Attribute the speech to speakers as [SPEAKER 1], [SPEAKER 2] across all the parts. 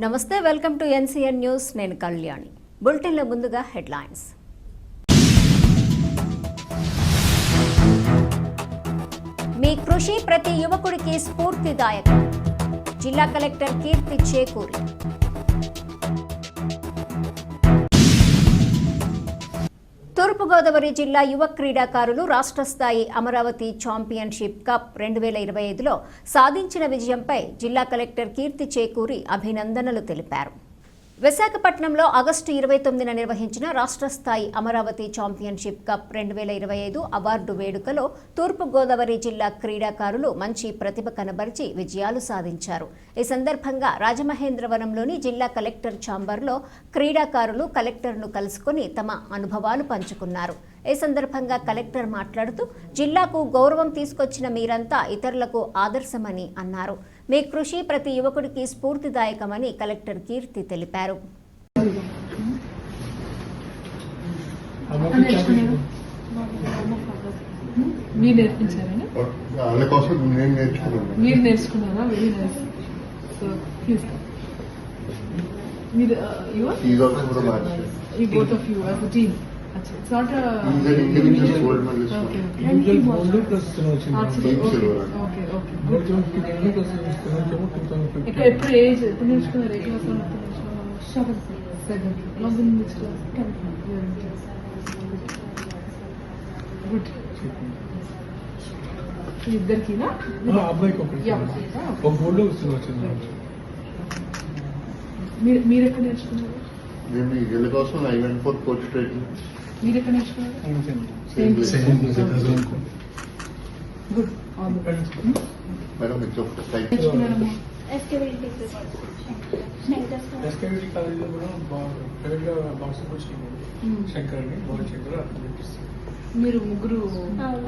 [SPEAKER 1] నమస్తే welcome to NCN news. నేను కళ్యాణి. బులెటిన్లో ముందుగా హెడ్లైన్స్. మీ కృషి ప్రతి యువకుడికి స్ఫూర్తిదాయకం. జిల్లా కలెక్టర్ కీర్తి చేకూరి. తూర్పుగోదావరి జిల్లా యువ క్రీడాకారులు రాష్ట్ర స్థాయి అమరావతి ఛాంపియన్షిప్ కప్ రెండు వేల ఇరవై ఐదులో సాధించిన విజయంపై జిల్లా కలెక్టర్ కీర్తి చేకూరి అభినందనలు తెలిపారు. విశాఖపట్నంలో ఆగస్టు ఇరవై తొమ్మిదిన నిర్వహించిన రాష్ట్ర స్థాయి అమరావతి ఛాంపియన్షిప్ కప్ రెండు వేల ఇరవై ఐదు అవార్డు వేడుకలో తూర్పుగోదావరి జిల్లా క్రీడాకారులు మంచి ప్రతిభ కనబరిచి విజయాలు సాధించారు. ఈ సందర్భంగా రాజమహేంద్రవరంలోని జిల్లా కలెక్టర్ ఛాంబర్లో క్రీడాకారులు కలెక్టర్ను కలుసుకుని తమ అనుభవాలు పంచుకున్నారు. ఈ సందర్భంగా కలెక్టర్ మాట్లాడుతూ జిల్లాకు గౌరవం తీసుకొచ్చిన మీరంతా ఇతరులకు ఆదర్శమని అన్నారు. మీ కృషి ప్రతి యువకుడికి స్ఫూర్తిదాయకమని కలెక్టర్ కీర్తి తెలిపారు.
[SPEAKER 2] మీరు మీరు నేర్చుకున్నారా? వెరీ నైస్ సో ప్లీజ్ మీరు you both of you as a team It's not
[SPEAKER 3] is an individual gold medalist
[SPEAKER 2] okay
[SPEAKER 4] individual gold plus వచ్చింది
[SPEAKER 3] Team silver.
[SPEAKER 2] Okay okay
[SPEAKER 4] gold ఎన్ని ప్లస్ ఇస్తున్నాం టూ థౌసండ్
[SPEAKER 2] ఇక్కడ ఎప్పుడు ఏజ్ ఎప్పుడు నేర్చుకున్నారు ఏ class seven seven log in which class good ఇద్దరికినా
[SPEAKER 4] అబ్బాయికి ఒకటి
[SPEAKER 2] Yeah.
[SPEAKER 4] ఒక గోల్డ్ వస్తుంది వచ్చింది
[SPEAKER 2] మీరు మీరు ఎక్కడ నేర్చుకున్నారు
[SPEAKER 3] నేను ఈ వీళ్ళ కోసం I went for coach training
[SPEAKER 2] మీరు ఎక్కడ
[SPEAKER 3] మేడం
[SPEAKER 5] సార్
[SPEAKER 4] ఎస్కేవిటీ కాలేజీలో కూడా ప్రైవేట్గా బాక్సింగ్ కోచ్ శంకర్ అని బాల్ శంకర్ అక్కడ నేర్పిస్తారు
[SPEAKER 2] మీరు ముగ్గురు.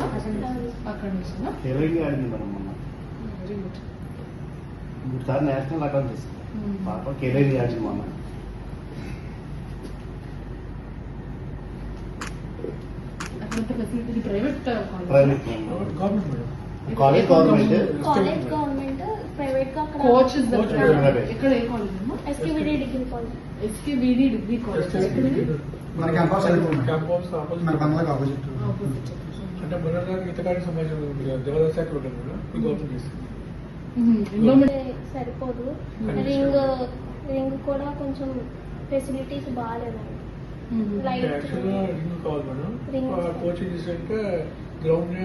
[SPEAKER 2] అక్కడ
[SPEAKER 6] మూడు సార్లు నేషనల్ అకౌంట్ చేసింది పాప కెరీర్ ఆడింది మొన్న.
[SPEAKER 2] Facility private
[SPEAKER 6] college
[SPEAKER 4] private government
[SPEAKER 6] madam. College
[SPEAKER 5] government college government ప్రైవేట్గా అక్కడ
[SPEAKER 2] coach is the
[SPEAKER 6] Coach
[SPEAKER 2] private
[SPEAKER 6] is the
[SPEAKER 2] ఎక్కడ ఏ కాలేజ్ అమ్మా?
[SPEAKER 5] SKBD degree college
[SPEAKER 2] SKBD degree college ఎక్కడిది
[SPEAKER 7] మన క్యాంపస్ వెళ్ళిపోయింది
[SPEAKER 4] క్యాంపస్
[SPEAKER 7] మన బంగ్లాకి ఆపోజిట్
[SPEAKER 2] ఆపోజిట్
[SPEAKER 4] అంటే దేవాదాయ ఉంటుంది కదా గవర్నమెంట్ చేస్తుంది
[SPEAKER 5] సరిపోదు.
[SPEAKER 4] Hmm.
[SPEAKER 5] రింగ్ రింగ్ కూడా కొంచెం ఫెసిలిటీస్ బాగాలేదండి.
[SPEAKER 4] యాక్చువల్గా రింగ్ కావాలి మేడం కోచింగ్ చేసాక గ్రౌండ్